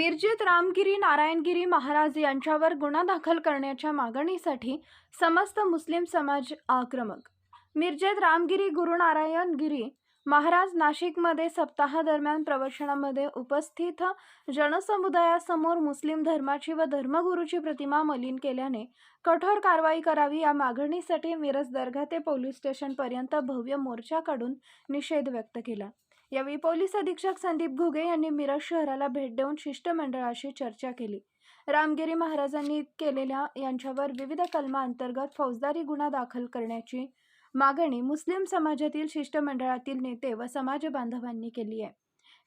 मिरजेत रामगिरी नारायणगिरी महाराज यांच्यावर गुन्हा दाखल करण्याच्या मागणीसाठी समस्त मुस्लिम समाज आक्रमक. मिरजेत रामगिरी गुरु नारायणगिरी महाराज नाशिकमध्ये सप्ताहादरम्यान प्रवचनामध्ये उपस्थित जनसमुदायासमोर मुस्लिम धर्माची व धर्मगुरूची प्रतिमा मलिन केल्याने कठोर कारवाई करावी या मागणीसाठी मिरज दर्गा ते पोलीस स्टेशनपर्यंत भव्य मोर्चा काढून निषेध व्यक्त केला. यावेळी पोलीस अधीक्षक संदीप घुगे यांनी मिरज शहराला भेट देऊन शिष्टमंडळाशी चर्चा केली. रामगिरी महाराजांनी केलेल्या यांच्यावर विविध कलमांतर्गत फौजदारी गुन्हा दाखल करण्याची मागणी मुस्लिम समाजातील शिष्टमंडळातील नेते व समाज बांधवांनी केली आहे.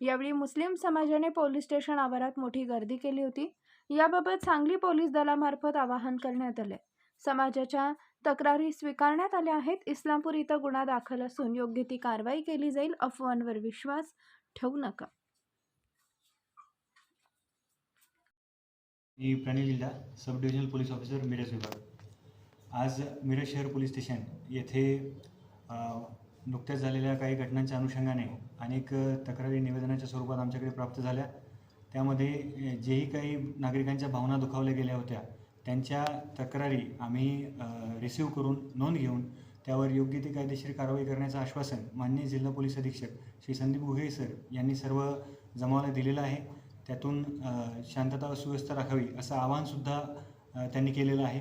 यावेळी मुस्लिम समाजाने पोलीस स्टेशन आवारात मोठी गर्दी केली होती. याबाबत सांगली पोलीस दलामार्फत आवाहन करण्यात आले. समाजाच्या तक्रारी स्वीकारण्यात आल्या आहेत. इस्लामपूर इथं गुन्हा दाखल असून योग्य ती कारवाई केली जाईल अफवांवर विश्वास ठेवू नका. मी प्रणील जिल्हा sub divisional police officer Miraj विभाग. आज मिरज शहर पोलीस स्टेशन येथे नुकत्याच झालेल्या काही घटनांच्या अनुषंगाने अनेक तक्रारी निवेदनाच्या स्वरूपात आमच्याकडे प्राप्त झाल्या. त्यामध्ये जेही काही नागरिकांच्या भावना दुखावल्या गेल्या होत्या त्यांच्या तक्रारी आम्ही रिसिव्ह करून नोंद घेऊन त्यावर योग्य ती कायदेशीर कारवाई करण्याचं आश्वासन माननीय जिल्हा पोलीस अधीक्षक श्री संदीप घुगे सर यांनी सर्व जमावाला दिलेलं आहे. त्यातून शांतता व सुव्यवस्था राखावी असं आवाहनसुद्धा त्यांनी केलेलं आहे.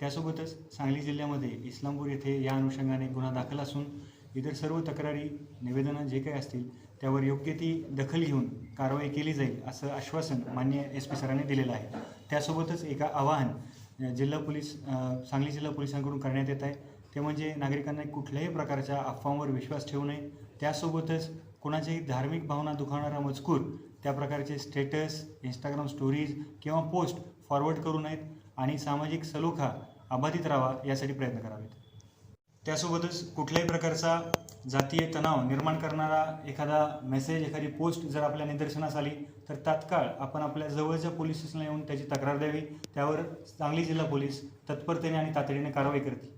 त्यासोबतच सांगली जिल्ह्यामध्ये इस्लामपूर येथे या अनुषंगाने गुन्हा दाखल असून इतर सर्व तक्रारी निवेदनं जे काही असतील त्यावर योग्य ती दखल घेऊन कारवाई केली जाईल असं आश्वासन मान्य एस पी सरांनी दिलेलं आहे. त्यासोबतच एका आवाहन जिल्हा पोलीस सांगली जिल्हा पोलिसांकडून करण्यात येत आहे. ते म्हणजे नागरिकांना कुठल्याही प्रकारच्या अफवांवर विश्वास ठेवू नये. त्यासोबतच कोणाच्याही धार्मिक भावना दुखावणारा मजकूर त्या प्रकारचे स्टेटस इंस्टाग्राम स्टोरीज किंवा पोस्ट फॉरवर्ड करू नयेत आणि सामाजिक सलोखा अबाधित राहावा यासाठी प्रयत्न करावेत. त्यासोबतच कुठल्याही प्रकारचा जातीय तणाव निर्माण करणारा एखादा मेसेज एखादी पोस्ट जर आपल्या निदर्शनास आली तर तात्काळ आपण आपल्या जवळच्या पोलीस स्टेशनला येऊन त्याची तक्रार द्यावी. त्यावर सांगली जिल्हा पोलीस तत्परतेने आणि तातडीने कारवाई करतील.